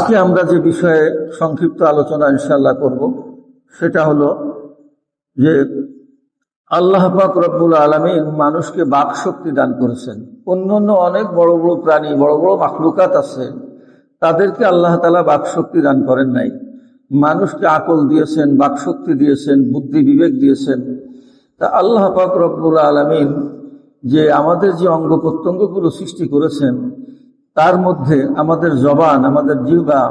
আজকে আমরা যে বিষয়ে সংক্ষিপ্ত আলোচনা ইনশাল্লাহ করব, সেটা হলো যে আল্লাহ পাক রব্বুল আলমিন মানুষকে বাক শক্তি দান করেছেন। অন্য অন্য অনেক বড় বড় প্রাণী, বড় বড় মাখলুকাত আছে, তাদেরকে আল্লাহ তালা বাক শক্তি দান করেন নাই। মানুষকে আকল দিয়েছেন বাক শক্তি দিয়েছেন, বুদ্ধি বিবেক দিয়েছেন। তা আল্লাহ পাক রব্বুল আলমিন যে আমাদের যে অঙ্গ প্রত্যঙ্গগুলো সৃষ্টি করেছেন তার মধ্যে আমাদের জবান, আমাদের জিহ্বা,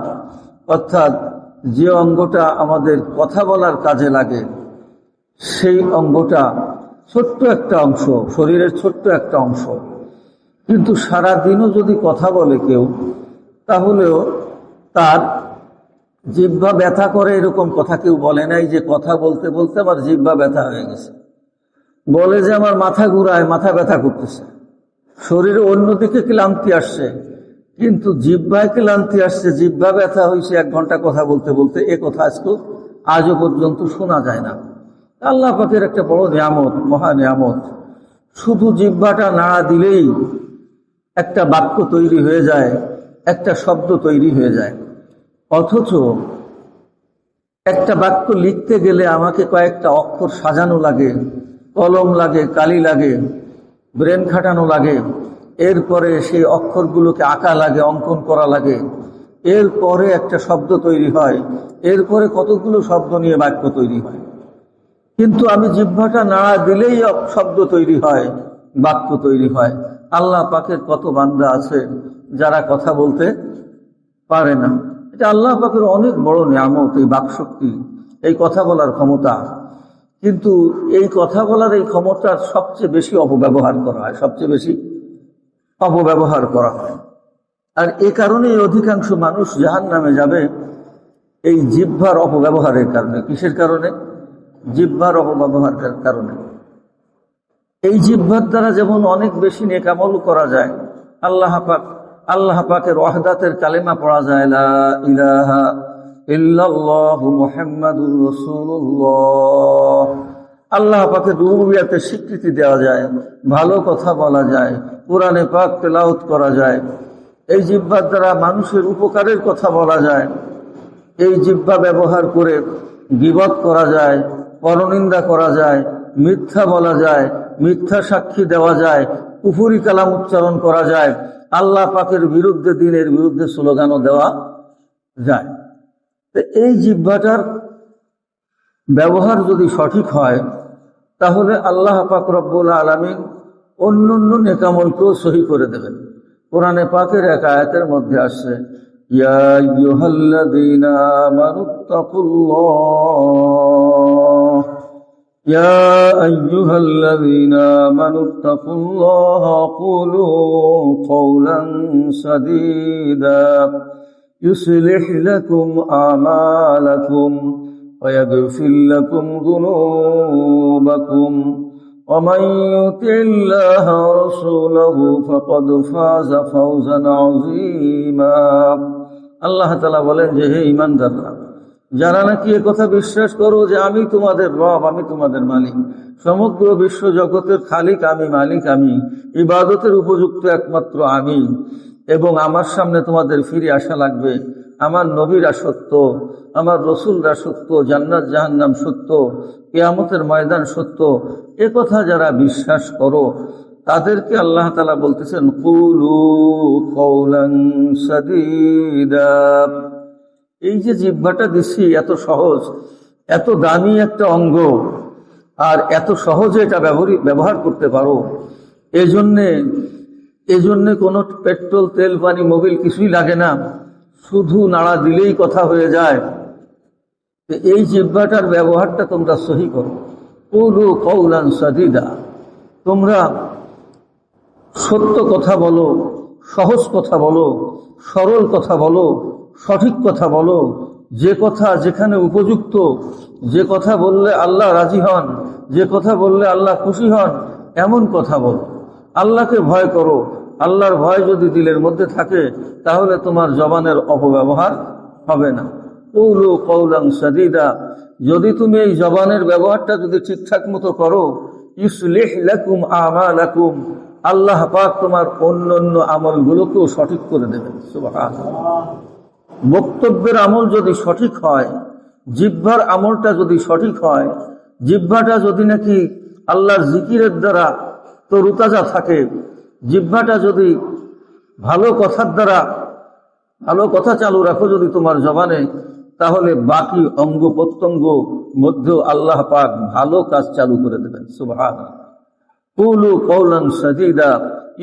অর্থাৎ যে অঙ্গটা আমাদের কথা বলার কাজে লাগে, সেই অঙ্গটা ছোট্ট একটা অংশ, শরীরের ছোট্ট একটা অংশ। কিন্তু সারা দিনও যদি কথা বলে কেউ, তাহলেও তার জিব্বা ব্যথা করে এরকম কথা কেউ বলে নাই যে কথা বলতে বলতে আমার জিব্বা ব্যথা হয়ে গেছে। বলে যে আমার মাথা ঘুরায়, মাথা ব্যথা করতেছে। শরীরে অন্যদিকে ক্লান্তি আসছে। কিন্তু জিব্বায় ক্লান্তি আসছে জিব্বা ব্যথা হয়েছে এক ঘণ্টা কথা বলতে বলতে। এ কথা আজকে আজও পর্যন্ত শোনা যায় না। আল্লাহ পাকের একটা বড় নিয়ামত, মহা নিয়ামত। শুধু জিব্বাটা নাড়া দিলেই একটা বাক্য তৈরি হয়ে যায়, একটা শব্দ তৈরি হয়ে যায়। অথচ একটা বাক্য লিখতে গেলে আমাকে কয়েকটা অক্ষর সাজানো লাগে, কলম লাগে, কালি লাগে। ব্রেন খাটানো লাগে, এরপরে সেই অক্ষরগুলোকে আঁকা লাগে, অঙ্কন করা লাগে। এরপরে একটা শব্দ তৈরি হয়, এরপরে কতগুলো শব্দ নিয়ে বাক্য তৈরি হয়। কিন্তু আমি জিহ্বাটা নাড়া দিলেই শব্দ তৈরি হয়, বাক্য তৈরি হয়। আল্লাহ পাকের কত বান্দা আছে যারা কথা বলতে পারে না। এটা আল্লাহ পাকের অনেক বড় নিয়ামত, এই বাকশক্তি, এই কথা বলার ক্ষমতা। কিন্তু এই কথা বলার এই ক্ষমতার সবচেয়ে বেশি অপব্যবহার করা হয়, সবচেয়ে বেশি অপব্যবহার করা হয়। আর এ কারণেই অধিকাংশ মানুষ জাহান নামে যাবে এই জিহ্বার অপব্যবহারের কারণে। কিসের কারণে? জিহ্বার অপব্যবহারের কারণে। এই জিহ্বার দ্বারা যেমন অনেক বেশি নেকামল করা যায়, আল্লাহ পাক, আল্লাহ পাকের ওয়াহদাতের কালেমা পড়া যায়, লা ইলাহা ইল্লাল্লাহু মুহাম্মাদুর রাসূলুল্লাহ। আল্লাহ পাকের রুবিয়াতে স্বীকৃতি দেওয়া যায়, ভালো কথা বলা যায়, কোরআনে পাক তেলাউত করা যায়। এই জিব্বার দ্বারা মানুষের উপকারের কথা বলা যায়। এই জিব্বা ব্যবহার করে গিবত করা যায়, পরনিন্দা করা যায়, মিথ্যা বলা যায়, মিথ্যা সাক্ষী দেওয়া যায়, কুফুরি কালাম উচ্চারণ করা যায়। আল্লাহ পাকের বিরুদ্ধে, দিনের বিরুদ্ধে স্লোগানও দেওয়া যায়। এই জিব্বাটার ব্যবহার যদি সঠিক হয়, তাহলে আল্লাহ পাক রব্বুল আলমিন অন্য অন্য নেকামলকেও সহি করে দেবেন। কোরআনে পাকের এক আয়াতের মধ্যে আসছে, ইয়া আইয়ুহাল্লাযীনা আমানু তাকুল্লাহ ইয়া আইয়ুহাল্লাযীনা আমানু তাকুল্লাহ কুলু কওলান সাদীদা يصلح لكم أعمالكم ويغفر لكم ذنوبكم ومن يطع الله ورسوله فقد فاز فوزا عظيما আল্লাহ তালা বলেন যে হে ইমানদাররা যারা নাকি কথা বিশ্বাস করো যে আমি তোমাদের রব আমি তোমাদের মালিক সমগ্র বিশ্ব জগতের খালিক আমি মালিক আমি ইবাদতের উপযুক্ত একমাত্র আমি এবং আমার সামনে তোমাদের ফিরে আসা লাগবে। আমার নবীরা সত্য, আমার রসুলরা সত্য, জান্নাত, জাহান্নাম সত্য, কেয়ামতের ময়দান সত্য। এ কথা যারা বিশ্বাস করো, তাদেরকে আল্লাহ তালা বলতেছেন, কুলু কৌলাং সাদিদা। এই যে জিব্বাটা দিচ্ছি এত সহজ, এত দামি একটা অঙ্গ, আর এত সহজে এটা ব্যবহার করতে পারো। এজন্যে এজন্যে কোনো পেট্রোল, তেল, পানি, মোবিল কিছুই লাগে না। শুধু নাড়া দিলেই কথা হয়ে যায়। এই জিব্বাটার ব্যবহারটা তোমরা সহি করো। কৌলু কৌলান সাদিদা। তোমরা সত্য কথা বলো, সহজ কথা বলো, সরল কথা বলো, সঠিক কথা বলো। যে কথা যেখানে উপযুক্ত, যে কথা বললে আল্লাহ রাজি হন, যে কথা বললে আল্লাহ খুশি হন, এমন কথা বলো। আল্লাহকে ভয় করো আল্লাহর ভয় যদি দিলের মধ্যে থাকে, তাহলে তোমার জবানের অপব্যবহার হবে না। কৌলু কৌলাং সাদিদা, যদি তুমি এই জবানের ব্যবহারটা যদি ঠিকঠাক মতো করো, ইসলিহ লাকুম আমা আল্লাহ পাক তোমার অন্য অন্য আমলগুলোকেও সঠিক করে দেবেন। বক্তব্যের আমল যদি সঠিক হয়, জিহ্বার আমলটা যদি সঠিক হয়, জিহ্বাটা যদি নাকি আল্লাহর জিকিরের দ্বারা তরুতাজা থাকে জিহ্বাটা যদি ভালো কথার দ্বারা, ভালো কথা চালু রাখো যদি তোমার জবানে, তাহলে বাকি অঙ্গ প্রত্যঙ্গ মধ্যেও আল্লাহ পাক ভালো কাজ চালু করে দেবেন। কুলু কৌলান সাদিদা,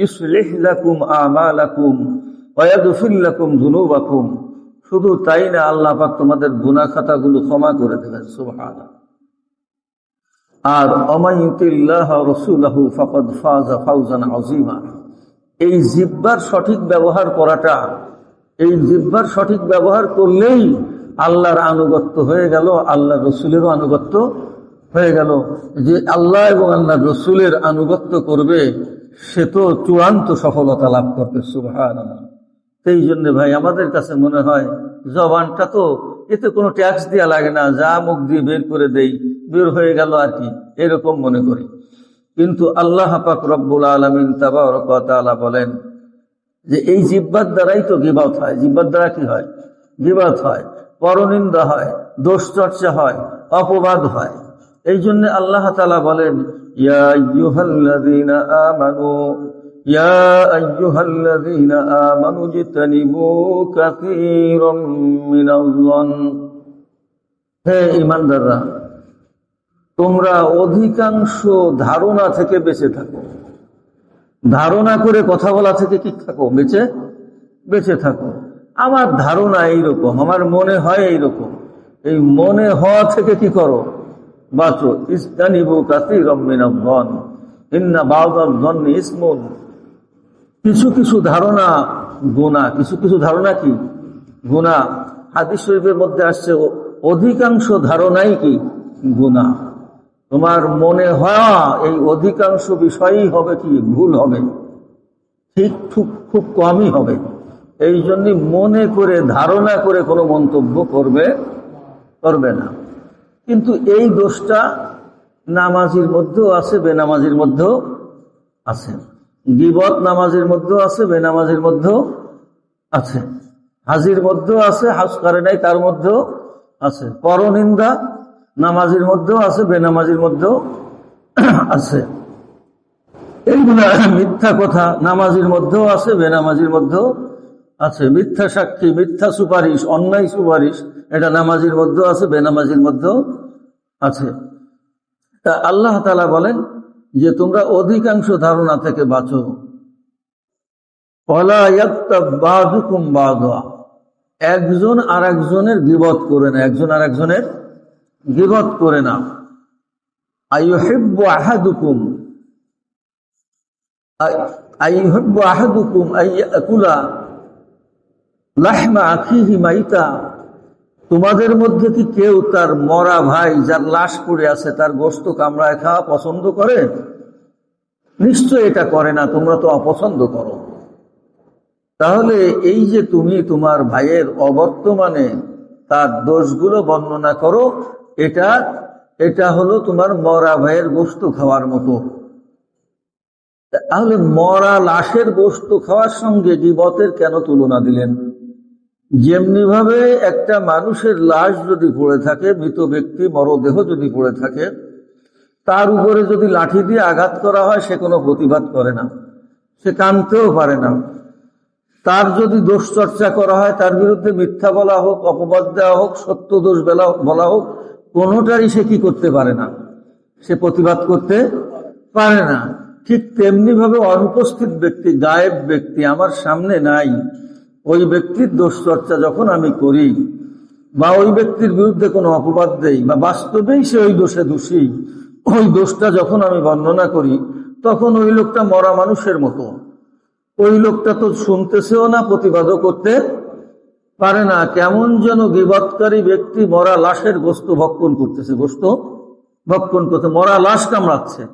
ইসলিহ লাকুম আমালাকুম ওয়াগফির লাকুম যুনুবাকুম। শুধু তাই না, আল্লাহ পাক তোমাদের গুনাহ খাতাগুলো ক্ষমা করে দেবেন। সুবহান আর অমায়ুতিল্লাহ ফাজা ফাউজান এই জিব্বার সঠিক ব্যবহার করাটা, এই জিব্বার সঠিক ব্যবহার করলেই আল্লাহর আনুগত্য হয়ে গেল আল্লাহ রসুলেরও আনুগত্য হয়ে গেল। যে আল্লাহ এবং আল্লাহ রসুলের আনুগত্য করবে, সে তো চূড়ান্ত সফলতা লাভ করবে সুভান সেই জন্য ভাই, আমাদের কাছে মনে হয়, জবানটা তো, এতে কোনো ট্যাক্স দেওয়া লাগে না, যা মুখ দিয়ে বের করে দেই। বের হয়ে গেল আর কি এরকম মনে করি। কিন্তু আল্লাহ পাক রব্বুল আলমিন তালা বলেন যে এই জিব্বার দ্বারাই তো গিবাত হয়। জিব্বার দ্বারা কি হয়? গিবাত হয়, পরনিন্দা হয় দোষ চর্চা হয়, অপবাদ হয়। এই জন্য আল্লাহ তালা বলেন আমানু ঈমানদাররা তোমরা অধিকাংশ ধারণা থেকে বেঁচে থাকো। ধারণা করে কথা বলা থেকে কি থাকো, বেঁচে বেঁচে থাকো। আমার ধারণা এইরকম, আমার মনে হয় এইরকম। এই মনে হওয়া থেকে কি করো? বাঁচো। ইস্তানিবু কাতি রমিন ইন্না বাউদ্দন ইসমুন। কিছু কিছু ধারণা গুণা, কিছু কিছু ধারণা কি? গুণা। হাদিস শরীফের মধ্যে আসছে, অধিকাংশ ধারণাই কি? গুণা। তোমার মনে হওয়া এই অধিকাংশ বিষয়ই হবে কি? ভুল হবে। ঠিক খুব খুব কমই হবে। এই জন্য মনে করে, ধারণা করে কোনো মন্তব্য করবে করবে না। কিন্তু এই দোষটা নামাজির মধ্যেও আছে, বেনামাজির মধ্যেও আছে। গিবত নামাজের মধ্যেও আছে, বেনামাজির মধ্যেও আছে। হাজির মধ্যেও আছে, হাজ করে নাই, তার মধ্যেও আছে। পরনিন্দা নামাজের মধ্যেও আছে, বেনামাজির মধ্যেও আছে। এইগুলা মিথ্যা কথা নামাজের মধ্যেও আছে, বেনামাজির মধ্যেও আছে। মিথ্যা সাক্ষী, মিথ্যা সুপারিশ, অন্যায় সুপারিশ, এটা নামাজির মধ্যেও আছে, বেনামাজির মধ্যেও আছে। তা আল্লাহ তালা বলেন যে, তোমরা অধিকাংশ ধারণা থেকে বাঁচো। একজন আর একজনের বিপদ করে না একজন আর একজনের গিবত করে না। আহাদুকুম তোমাদের মধ্যে কি কেউ তার মরা ভাই যার লাশ পড়ে আছে, তার গোস্ত কামড়ায় খাওয়া পছন্দ করে? নিশ্চয় এটা করে না, তোমরা তো অপছন্দ করো। তাহলে এই যে তুমি তোমার ভাইয়ের অবর্তমানে তার দোষগুলো বর্ণনা করো এটা এটা হলো তোমার মরা ভাইয়ের গোস্ত খাওয়ার মতো। তাহলে মরা লাশের গোস্ত খাওয়ার সঙ্গে জীবতের কেন তুলনা দিলেন? যেমনি ভাবে একটা মানুষের লাশ যদি পড়ে থাকে, মৃত ব্যক্তি মরদেহ যদি পড়ে থাকে, তার উপরে যদি লাঠি দিয়ে আঘাত করা হয়, সে কোনো প্রতিবাদ করে না। সে কানতেও পারে না। তার যদি দোষ চর্চা করা হয়, তার বিরুদ্ধে মিথ্যা বলা হোক, অপবাদ দেওয়া হোক, সত্য দোষ বলা হোক কোনোটারই সে কি করতে পারে না। সে প্রতিবাদ করতে পারে না। ঠিক তেমনি ভাবে অনুপস্থিত ব্যক্তি, গায়েব ব্যক্তি আমার সামনে নাই। ওই ব্যক্তির দোষ চর্চা যখন আমি করি, বা ওই ব্যক্তির বিরুদ্ধে কোনো অপবাদ দেই, বা বাস্তবেই সে ওই দোষে দোষী, ওই দোষটা যখন আমি বর্ণনা করি, তখন ওই লোকটা মরা মানুষের মতো। ওই লোকটা তো শুনতেছেও না, প্রতিবাদও করতে পারে না। কেমন যেন বিবাদকারী ব্যক্তি মরা লাশের গোস্ত ভক্ষণ করতেছে। গোস্ত ভক্ষণ করতে মরা লাশ কামড়াচ্ছে।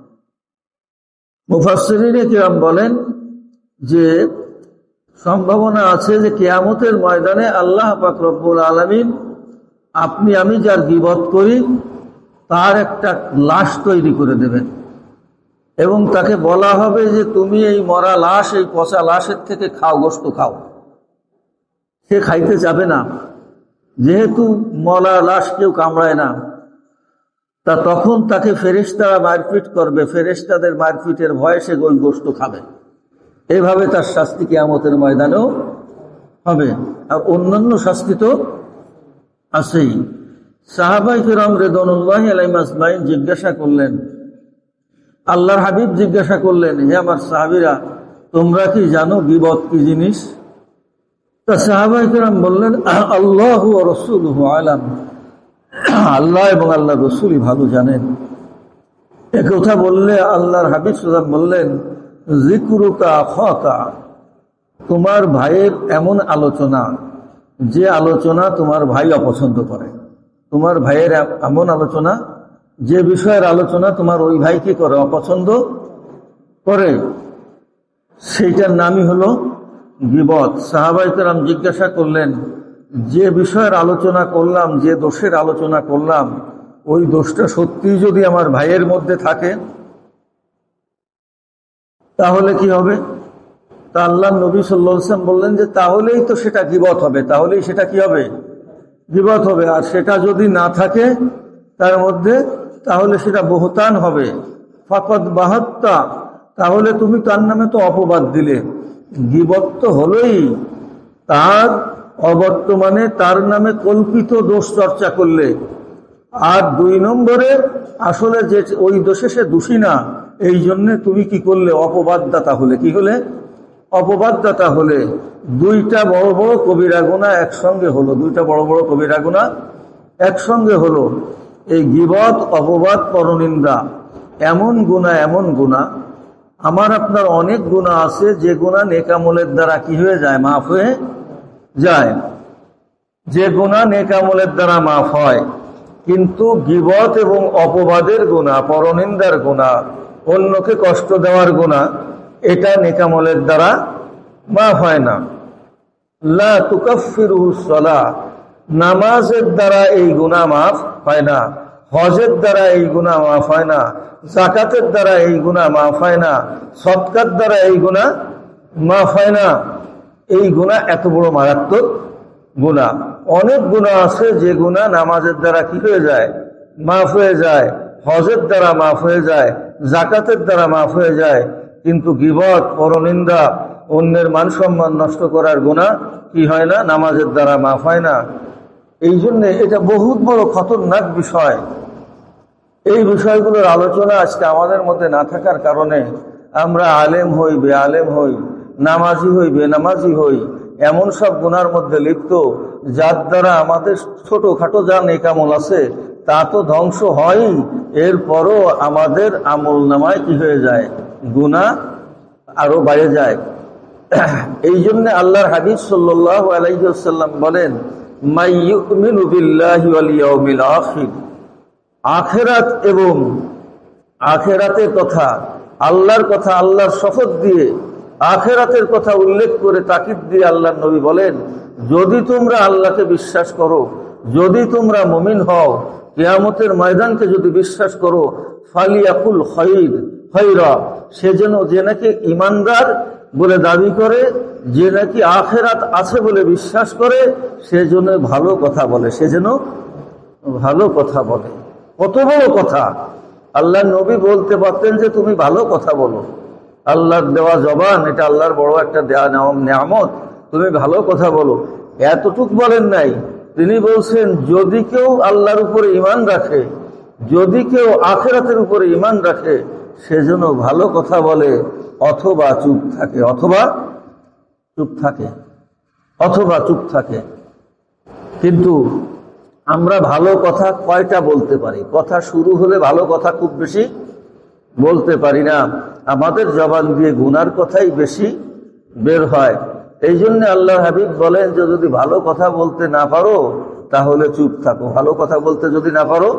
মুফাসরিনে কিরাম বলেন যে, সম্ভাবনা আছে যে কেয়ামতের ময়দানে আল্লাহ পাকরবুল আলমিন আপনি, আমি যার গিবত করি, তার একটা লাশ তৈরি করে দেবেন। এবং তাকে বলা হবে যে, তুমি এই মরা লাশ, এই পচা লাশের থেকে খাও, গোস্ত খাও। সে খাইতে যাবে না। যেহেতু মলা লাশ কেউ কামড়ায় না, তা তখন তাকে ফেরেশতারা মারপিট করবে। ফেরেশতাদের মারপিটের ভয়ে সে ওই গোস্ত খাবে। এভাবে তার শাস্তি কেয়ামতের ময়দানেও হবে। আর অন্যান্য শাস্তি তো আছেই। সাহাবাই কিরম রেদনুল্লাহ আলাইমাসমাইন জিজ্ঞাসা করলেন, আল্লাহর হাবিব জিজ্ঞাসা করলেন, হে আমার সাহাবিরা, তোমরা কি জানো বিপদ কি জিনিস? তা সাহাবাই কিরাম বললেন আল্লাহ রসুল আলাম। আল্লাহ এবং আল্লাহ রসুলই ভালো জানেন। এ কথা বললে আল্লাহর হাবিব সাল্লাম বললেন জিকুরুকা খকা তোমার ভাইয়ের এমন আলোচনা, যে আলোচনা তোমার ভাই অপছন্দ করে। তোমার ভাইয়ের এমন আলোচনা, যে বিষয়ের আলোচনা তোমার ওই ভাই কি করে, অপছন্দ করে। সেইটার নামই হলো গিবত সাহাবাইকেরাম জিজ্ঞাসা করলেন, যে বিষয়ের আলোচনা করলাম, যে দোষের আলোচনা করলাম, ওই দোষটা সত্যি যদি আমার ভাইয়ের মধ্যে থাকে, তাহলে কি হবে? তা আল্লাহ নবী সাল্লাম বললেন যে, তাহলেই তো সেটা গিবত হবে, তাহলেই সেটা কি হবে? গিবত হবে, আর সেটা যদি না থাকে, তার মধ্যে তাহলে সেটা বহুতান হবে। ফাকত বাহাত্তা, তাহলে তুমি তার নামে তো অপবাদ দিলে। গিবত তো হলোই তার অবর্তমানে তার নামে কল্পিত দোষ চর্চা করলে। আর দুই নম্বরে, আসলে যে ওই দোষে সে দোষী না, এই জন্যে তুমি কি করলে? অপবাদদাতা হলে। কি হলে? অপবাদদাতা হলে দুইটা বড় বড় কবিরা গুণা একসঙ্গে হলো। দুইটা বড় বড় কবিরা গুণা একসঙ্গে হলো। এই গিবত অপবাদ, পরনিন্দা, এমন গুণা এমন গুণা আমার আপনার অনেক গুণা আছে, যে গুণা নেকামলের দ্বারা কি হয়ে যায়? মাফ হয়ে যায়। যে গুণা নেকামলের দ্বারা মাফ হয়, কিন্তু গিবত এবং অপবাদের গুণা পরনিন্দার গুণা অন্যকে কষ্ট দেওয়ার গুণা এটা নেকামলের দ্বারা মাফ হয় না। লা তুকাফিরুহু সলা নামাজের দ্বারা এই গুণা মাফ হয় না। হজের দ্বারা এই গুণা মাফ হয় না জাকাতের দ্বারা এই গুণা মাফ হয় না সৎকার দ্বারা এই গুণা মাফ হয় না। এই গুণা এত বড় মারাত্মক গুণা অনেক গুণা আছে যে গুণা নামাজের দ্বারা কি হয়ে যায়? মাফ হয়ে যায়, হজের দ্বারা মাফ হয়ে যায় জাকাতের দ্বারা মাফ হয়ে যায়। কিন্তু গিবত, পরনিন্দা, অন্যের মান সম্মান নষ্ট করার গুণা কি হয় না? নামাজের দ্বারা মাফ হয় না। এই জন্যে এটা বহুত বড় খতরনাক বিষয়। এই বিষয়গুলোর আলোচনা আজকে আমাদের মধ্যে না থাকার কারণে আমরা আলেম হই বে আলেম হই, নামাজি হই, বেনামাজি হই, এমন সব গুনার মধ্যে লিপ্ত, যার দ্বারা আমাদের ছোটখাটো যা নেকামল আছে, তা তো ধ্বংস হয়ই। এরপরও আমাদের আমল নামায় কি হয়ে যায়? গুণা আরও বাইরে যায়। এই জন্য আল্লাহর হাবিব সাল্লাহ আলাইসাল্লাম বলেন, মাইয়ুমিনু আখেরাত এবং আখেরাতের কথা, আল্লাহর কথা, আল্লাহর শপথ দিয়ে আখেরাতের কথা উল্লেখ করে তাকিদ দিয়ে আল্লাহ নবী বলেন, যদি তোমরা আল্লাহকে বিশ্বাস করো, যদি তোমরা মমিন হও, কেয়ামতের ময়দানকে যদি বিশ্বাস করো, ফালিয়াকুল খৈর, খৈরা, সে যেন, যে নাকি ইমানদার বলে দাবি করে, যে নাকি আখেরাত আছে বলে বিশ্বাস করে, সে যেন ভালো কথা বলে, সে যেন ভালো কথা বলে। কত বড় কথা। আল্লাহ নবী বলতে পারতেন যে, তুমি ভালো কথা বলো। আল্লাহর দেওয়া জবান, এটা আল্লাহর বড় একটা দেওয়া নিয়ামত। তুমি ভালো কথা বলো। এতটুক বলেন নাই। তিনি বলছেন, যদি কেউ আল্লাহর উপরে ইমান রাখে, যদি কেউ আখেরাতের উপরে ইমান রাখে সেজন্য ভালো কথা বলে, অথবা চুপ থাকে, অথবা চুপ থাকে, অথবা চুপ থাকে। কিন্তু আমরা ভালো কথা কয়টা বলতে পারি? কথা শুরু হলে ভালো কথা খুব বেশি বলতে পারি না। আমাদের জবান দিয়ে গুনার কথাই বেশি বের হয়। এই জন্য আল্লাহ হাবিব বলেন যে, যদি ভালো কথা বলতে না পারো, তাহলে চুপ থাকো। ভালো কথা বলতে যদি না পারো,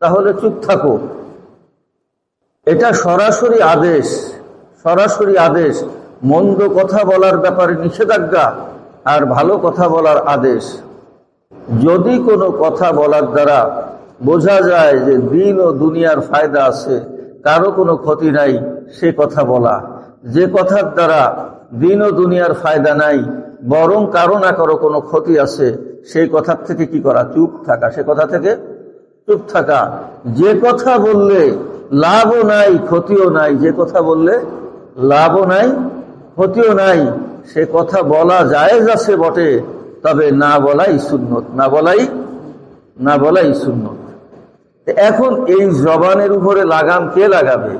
তাহলে চুপ থাকো। এটা সরাসরি আদেশ সরাসরি আদেশ। মন্দ কথা বলার ব্যাপারে নিষেধাজ্ঞা আর ভালো কথা বলার আদেশ। যদি কোনো কথা বলার দ্বারা বোঝা যায় যে দিন ও দুনিয়ার ফায়দা আছে, কারও কোনো ক্ষতি নাই, সে কথা বলা। যে কথার দ্বারা দিন ও দুনিয়ার ফায়দা নাই, বরং কারও না কারও কোনো ক্ষতি আছে, সেই কথার থেকে কি করা? চুপ থাকা। সে কথা থেকে চুপ থাকা। যে কথা বললে লাভও নাই, ক্ষতিও নাই, যে কথা বললে লাভও নাই, ক্ষতিও নাই, সে কথা বলা যায় আছে বটে। তবে না বলাই সুন্নত, না বলাই না বলাই সুন্নত। এখন এই জবানের উপরে লাগাম কে লাগাবে?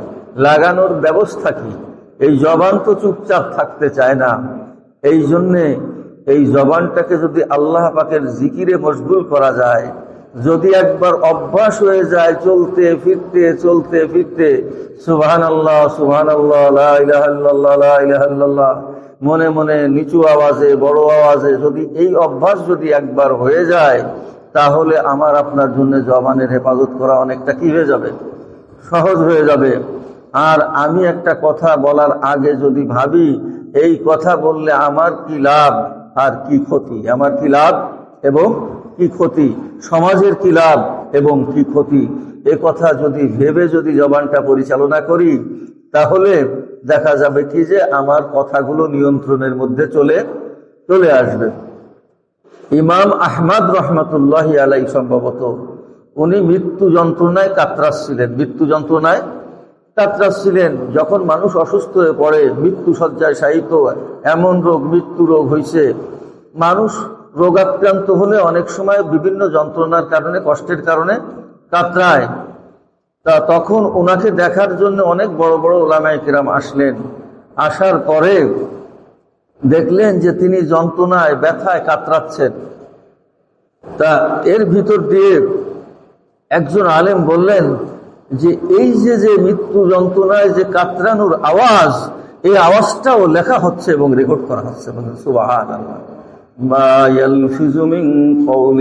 লাগানোর ব্যবস্থা কি? এই জবান তো চুপচাপ থাকতে চায় না। এই জন্যে এই জবানটাকে যদি আল্লাহ পাকের জিকিরে মশগুল করা যায়, যদি একবার অভ্যাস হয়ে যায় চলতে, ফিরতে চলতে, ফিরতে সুবহান আল্লাহ সুবহান আল্লাহ মনে মনে নিচু আওয়াজে, বড় আওয়াজে যদি এই অভ্যাস যদি একবার হয়ে যায়, তাহলে আমার আপনার জন্য জবানের হেফাজত করা অনেকটা কি হয়ে যাবে? সহজ হয়ে যাবে। আর আমি একটা কথা বলার আগে যদি ভাবি, এই কথা বললে আমার কি লাভ আর কি ক্ষতি? আমার কি লাভ এবং কি ক্ষতি? সমাজের কি লাভ এবং কি ক্ষতি? এ কথা যদি ভেবে যদি জবানটা পরিচালনা করি, তাহলে দেখা যাবে কি যে আমার কথাগুলো নিয়ন্ত্রণের মধ্যে চলে চলে আসবে। ইমাম আহমদ রহমতুল্লাহ আলাই সম্ভবত উনি মৃত্যু যন্ত্রণায় কাতরাচ্ছিলেন মৃত্যু যন্ত্রণায় কাতরাচ্ছিলেন যখন মানুষ অসুস্থ হয়ে পড়ে, মৃত্যু শয্যায় সাহিত্য এমন রোগ, মৃত্যু রোগ হয়েছে মানুষ রোগাক্রান্ত হলে অনেক সময় বিভিন্ন যন্ত্রণার কারণে, কষ্টের কারণে কাতরায়। তা তখন ওনাকে দেখার জন্য অনেক বড় বড় ওলামায় কিরাম আসলেন। আসার পরে দেখলেন যে তিনি যন্ত্রণায়, ব্যথায় কাতরাচ্ছেন। তা এর ভিতর দিয়ে একজন আলেম বললেন যে, এই যে যে মৃত্যু যন্ত্রণায় যে কাতরানোর আওয়াজ, এই আওয়াজটাও লেখা হচ্ছে এবং রেকর্ড করা হচ্ছে সুবাহান আল্লাহ ما يلفظ من قول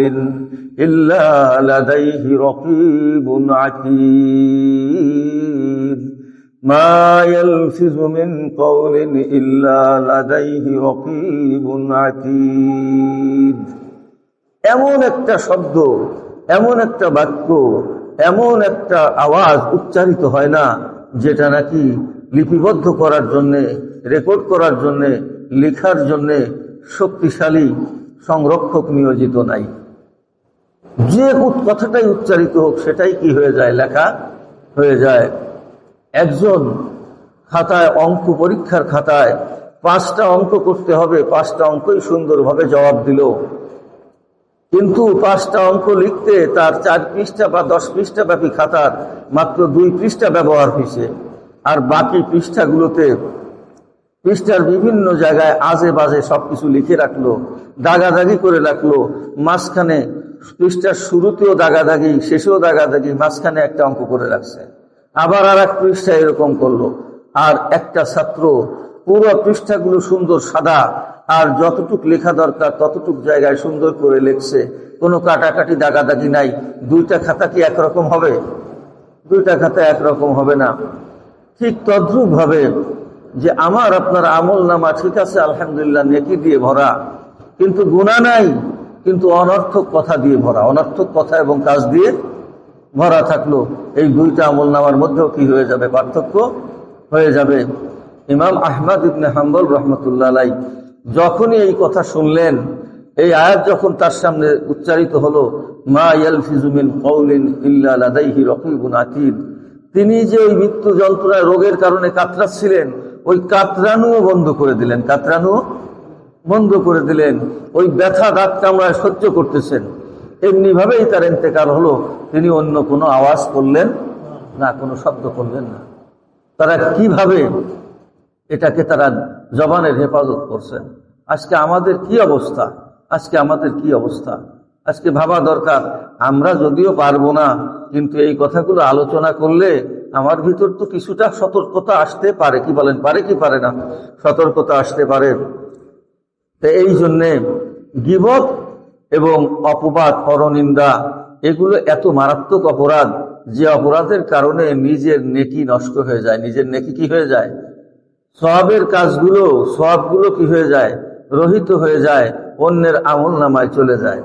إلا لديه رقيب عتيد ما يلفظ من قول إلا لديه رقيب عتيد এমন একটা শব্দ এমন একটা বাক্য এমন একটা আওয়াজ উচ্চারিত হয় না যেটা নাকি লিপিবদ্ধ করার জন্যে রেকর্ড করার জন্যে লেখার জন্যে শক্তিশালী সংরক্ষক নিয়োজিত নাই। যে কথাটাই উচ্চারিত হোক, সেটাই কি হয়ে যায়? লেখা হয়ে যায়, একজন খাতায় অঙ্ক, পরীক্ষার খাতায় পাঁচটা অঙ্ক করতে হবে, পাঁচটা অঙ্কই সুন্দরভাবে জবাব দিল। কিন্তু পাঁচটা অঙ্ক লিখতে তার চার পৃষ্ঠা বা দশ পৃষ্ঠা ব্যাপী খাতার মাত্র দুই পৃষ্ঠা ব্যবহার হয়েছে। আর বাকি পৃষ্ঠাগুলোতে পৃষ্ঠার বিভিন্ন জায়গায় আজে বাজে সবকিছু লিখে রাখল, দাগাদাগি করে রাখল। মাঝখানে পৃষ্ঠার শুরুতেও দাগাদাগি, শেষেও দাগাদাগি, মাঝখানে একটা অঙ্ক করে রাখছে। আবার আর এক পৃষ্ঠা এরকম করল। আর একটা ছাত্র পুরো পৃষ্ঠাগুলো সুন্দর সাদা, আর যতটুক লেখা দরকার ততটুক জায়গায় সুন্দর করে লিখছে। কোনো কাটাকাটি দাগাদাগি নাই। দুইটা খাতা কি একরকম হবে? দুইটা খাতা একরকম হবে না। ঠিক তদ্রুপ ভাবে যে আমার আপনার আমল নামা, ঠিক আছে, আলহামদুলিল্লাহ, নেকি দিয়ে ভরা, কিন্তু গুণা নাই, কিন্তু অনর্থক কথা দিয়ে ভরা, অনর্থক কথা এবং কাজ দিয়ে ভরা থাকল। এই দুইটা আমল নামার মধ্যেও কি হয়ে যাবে? পার্থক্য হয়ে যাবে। ইমাম আহমদ ইবনে হাম্বল রহমতুল্লাহ যখনই এই কথা শুনলেন, এই আয়াত যখন তার সামনে উচ্চারিত হলো, মা ইয়াল ফিজুমিন কৌলিন ইল্লা লাদাইহি রকিবুন আতিদ, তিনি যে ওই মৃত্যু যন্ত্রণায় রোগের কারণে কাতরাচ্ছিলেন ওই কাতরানুও বন্ধ করে দিলেন কাতরানু বন্ধ করে দিলেন। ওই ব্যথা দাঁত কামড়ায় সহ্য করতেছেন। এমনি ভাবেই তার ইন্তেকার হলো। তিনি অন্য কোনো আওয়াজ করলেন না, কোনো শব্দ করলেন না। তারা কীভাবে এটাকে তারা জবানের হেফাজত করছেন? আজকে আমাদের কি অবস্থা? আজকে আমাদের কি অবস্থা? আজকে ভাবা দরকার। আমরা যদিও পারব না, কিন্তু এই কথাগুলো আলোচনা করলে আমার ভিতর তো কিছুটা সতর্কতা আসতে পারে, কি বলেন, পারে কি পারে না? সতর্কতা আসতে পারে। তো এই জন্যে গিবত এবং অপবাদ, পরনিন্দা, এগুলো এত মারাত্মক অপরাধ যে অপরাধের কারণে নিজের নেকি নষ্ট হয়ে যায়। নিজের নেকি কি হয়ে যায়? সবের কাজগুলো সবগুলো কি হয়ে যায়? রহিত হয়ে যায়, অন্যের আমল নামায় চলে যায়।